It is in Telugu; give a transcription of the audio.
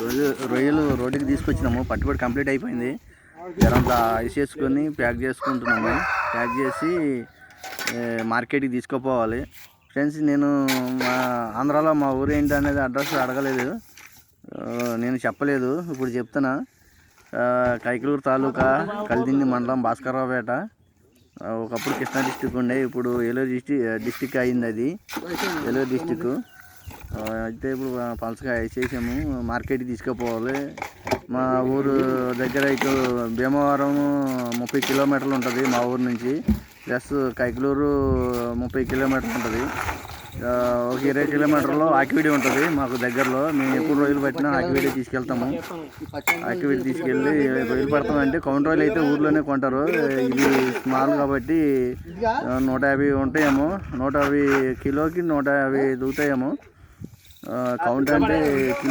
రోజు రొయ్యలు రోడ్డుకి తీసుకొచ్చినాము. పట్టుబడి కంప్లీట్ అయిపోయింది. జరంతా ఐస్ చేసుకొని ప్యాక్ చేసుకుంటున్నాము. ప్యాక్ చేసి మార్కెట్కి తీసుకుపోవాలి. ఫ్రెండ్స్ నేను మా ఆంధ్రాలో మా ఊరు ఏంటి అనేది అడ్రస్ అడగలేదు. నేను చెప్పలేదు. ఇప్పుడు చెప్తున్నా. కైకలూరు తాలూకా కలిదింది మండలం భాస్కరరావుపేట. ఒకప్పుడు కృష్ణా డిస్టిక్ ఉండే. ఇప్పుడు ఏలూరు డిస్టిక్ డిస్టిక్ అయింది అది. ఏలూరు డిస్టిక్. అయితే ఇప్పుడు పలసకాయ వేసేసాము మార్కెట్కి తీసుకుపోవాలి. మా ఊరు దగ్గర ఇటు భీమవరం ముప్పై కిలోమీటర్లు ఉంటుంది మా ఊరు నుంచి. ప్లస్ కైకలూరు ముప్పై కిలోమీటర్లు ఉంటుంది. ఒక ఇరవై కిలోమీటర్లో ఆకివీడి ఉంటుంది మాకు దగ్గరలో. మేము ఎప్పుడు రోజులు పట్టినా ఆకివీడి తీసుకెళ్తాము. ఆకివీడి తీసుకెళ్ళి రోజులు పడతామంటే కౌంటర్ రోజులు అయితే ఊర్లోనే కొంటారు. ఇది స్మాల్ కాబట్టి నూట యాభై ఉంటాయేమో. నూట యాభై కిలోకి నూట యాభై దూతాయేమో. కౌంట్ అంటే కిలో